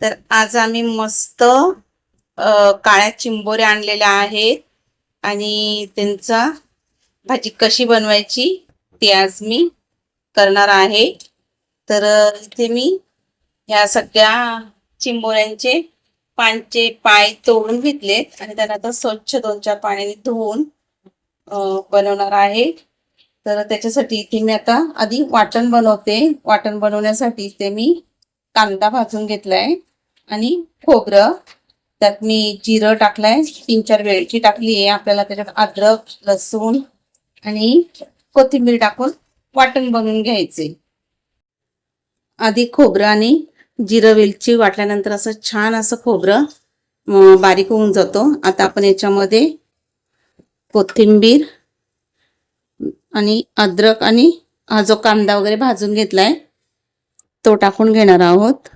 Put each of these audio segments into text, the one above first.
तर आज आम्ही मस्त काळ्या चिंबोऱ्या आणलेल्या आहेत. आणि त्यांचा भाजी कशी बनवायची ती आज मी करणार आहे. तर इथे मी ह्या सगळ्या चिंबोऱ्यांचे पानचे पाय तोडून घेतलेत आणि त्यांना आता स्वच्छ दोन चार पाण्याने धुवून बनवणार आहे. तर त्याच्यासाठी इथे मी आता आधी वाटण बनवते. वाटण बनवण्यासाठी इथे मी कांदा भाजून घेतलाय आणि खोबरं. त्यात मी जिरं टाकलाय तीन चार वेलची टाकली आहे आपल्याला त्याच्यात अद्रक लसूण आणि कोथिंबीर टाकून वाटण बनवून घ्यायचे. आधी खोबरं आणि जिरं वेलची वाटल्यानंतर असं छान असं खोबरं बारीक होऊन जातो. आता आपण याच्यामध्ये कोथिंबीर आणि अद्रक आणि हा जो कांदा वगैरे भाजून घेतलाय तो टाकून घेणार आहोत.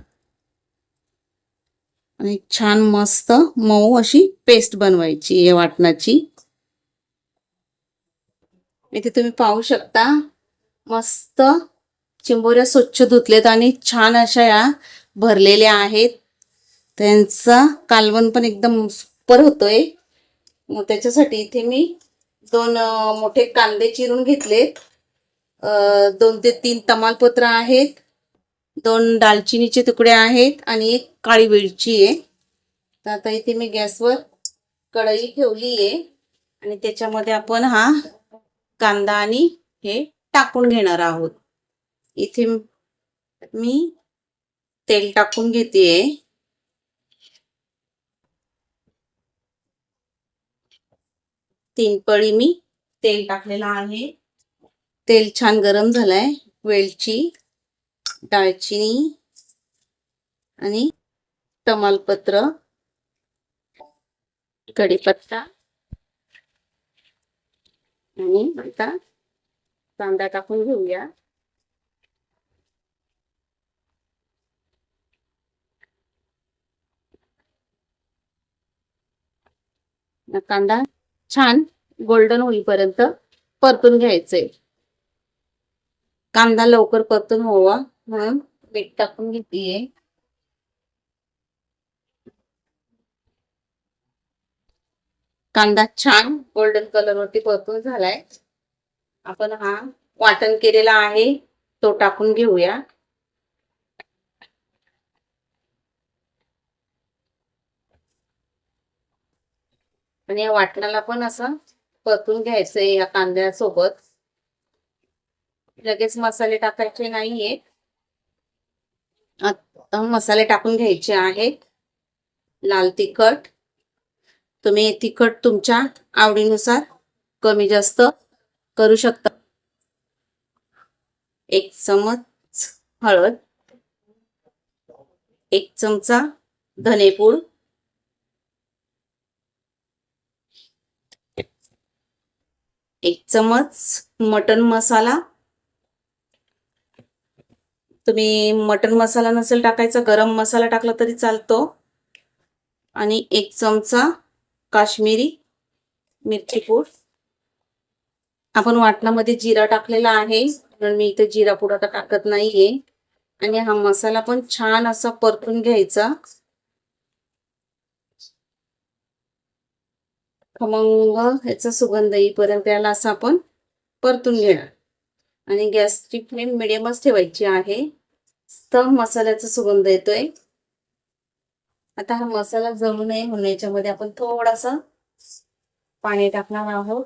आणि छान मस्त मऊ अशी पेस्ट बनवायची आहे वाटणाची. इथे तुम्ही पाहू शकता मस्त चिंबोऱ्या स्वच्छ धुतलेत आणि छान अशा या भरलेल्या आहेत. त्यांचा कालवण पण एकदम सुपर होतोय. मग त्याच्यासाठी इथे मी दोन मोठे कांदे चिरून घेतलेत. दोन ते तीन तमालपत्र आहेत. दोन दालचिनीचे तुकडे आहेत आणि एक काळी वेलची आहे. तर आता इथे मी गॅसवर कढई ठेवली आहे. आणि त्याच्यामध्ये आपण हा कांदा आणि हे टाकून घेणार आहोत. इथे मी तेल टाकून घेते तीन पळी मी तेल टाकलेलं आहे. तेल छान गरम झालंय. वेलची दालचिनी आणि तमालपत्र कढीपत्ता आणि आता कांदा टाकून घेऊया. कांदा छान गोल्डन होईपर्यंत परतून घ्यायचंय. कांदा लवकर परतून व्हावा म्हणून मीठ टाकून घेतलीये कांदा छान गोल्डन कलर वरती परतून झालाय आपण हा वाटण केलेला आहे. तो टाकून घेऊया. आणि या वाटणाला पण असं परतून घ्यायचंय या कांद्यासोबत. लगेच मसाले टाकायचे नाहीये आता मसाले टाकून घ्यायचे आहेत. लाल तिखट. तुम्ही तिखट तुमच्या आवडीनुसार कमी जास्त करू शकता. एक चमच हळद. एक चमचा धनेपूड. एक चमच मटन मसाला. तुम्ही मटन मसाला नसेल टाकायचा गरम मसाला टाकला तरी चालतो. आणि एक चमचा काश्मीरी मिरची पूड. आपण वाटणामध्ये जिरा टाकलेला आहे म्हणून मी इथे जिरा पूड आता टाकत नाहीये. आणि हा मसाला पण छान असा परतून घ्यायचा. खमंग ह्याचा सुगंध येईपर्यंत याला असं आपण परतून घेणार. आणि गॅसची फ्लेम मिडियमच ठेवायची आहे. तर मसाल्याचा सुगंध येतोय. आता हा मसाला जळू नये म्हणून याच्यामध्ये आपण थोडासा पाणी टाकणार आहोत.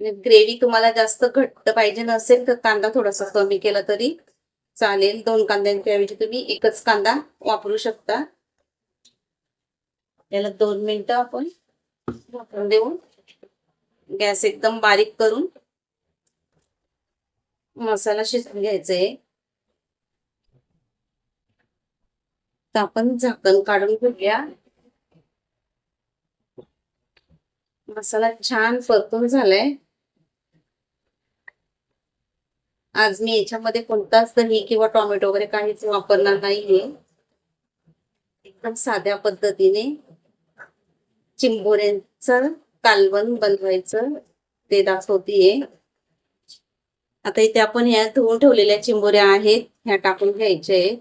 म्हणजे ग्रेव्ही तुम्हाला जास्त घट्ट पाहिजे नसेल तर कांदा थोडासा कमी केला तरी चालेल. दोन कांद्यांच्या ऐवजी तुम्ही एकच कांदा वापरू शकता. याला दोन मिनिटं आपण झाकून देऊन गॅस एकदम बारीक करून मसाला शिजून घ्यायचा आहे तर आपण झाकण काढून घेऊया. मसाला छान परतून झालाय. आज मी याच्यामध्ये कोणताच दही किंवा टोमॅटो वगैरे काहीच वापरणार नाहीये. एकदम साध्या पद्धतीने. चिंबोऱ्यांचं कालवण बनवायचं ते दाखवतीये. आता इथे आपण ह्या धुवून ठेवलेल्या चिंबोऱ्या आहेत ह्या टाकून घ्यायच्या आहेत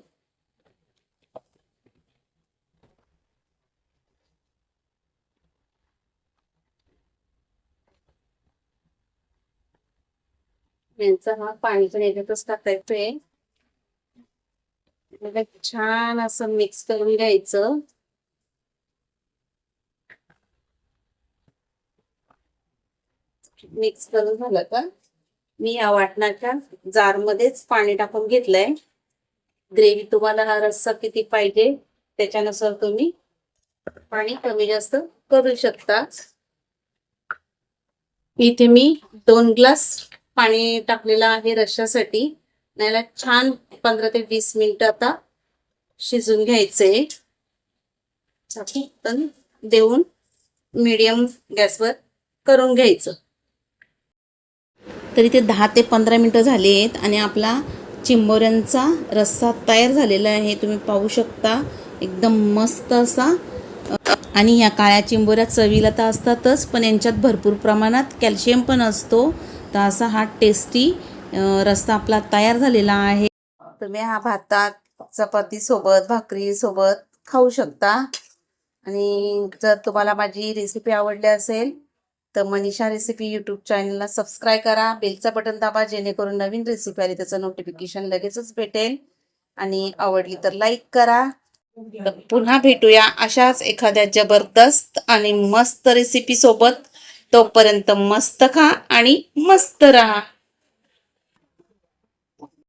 यांचा हा पाणी पण याच्यातच टाकायचंय. छान असं मिक्स करून घ्यायचं. मिक्स करून झालं का मी या वाटणाच्या जारमध्येच पाणी टाकून घेतलंय. ग्रेव्ही तुम्हाला हा रस्सा किती पाहिजे त्याच्यानुसार तुम्ही पाणी कमी जास्त करू शकता. इथे मी दोन ग्लास पाणी टाकलेलं आहे रश्श्यासाठी. याला छान पंधरा ते वीस मिनिट आता शिजून घ्यायचंय देऊन मीडियम गॅसवर करून घ्यायचं. तरी ते दहा ते पंधरा मिनटं झाली आहेत आणि आपला चिंबोऱ्यांचा रस्सा तयार झालेला आहे. तुम्ही पाहू शकता. एकदम मस्त असा. आणि ह्या काळ्या चिंबोऱ्या चवीला तर असतातच पण यांच्यात भरपूर प्रमाणात कॅल्शियम पण असतो. तर असा हा टेस्टी रस्सा आपला तयार झालेला आहे. तुम्ही हा भातात चपातीसोबत भाकरीसोबत खाऊ शकता. आणि जर तुम्हाला माझी रेसिपी आवडली असेल तर मनीषा रेसिपी यूट्यूब चॅनलला सबस्क्राईब करा. बेलचा बटन दाबा जेणेकरून नवीन रेसिपी आली त्याचं नोटिफिकेशन लगेचच भेटेल. आणि आवडली तर लाईक करा. तर पुन्हा भेटूया अशाच एखाद्या जबरदस्त आणि मस्त रेसिपी सोबत. तोपर्यंत मस्त खा आणि मस्त राहा.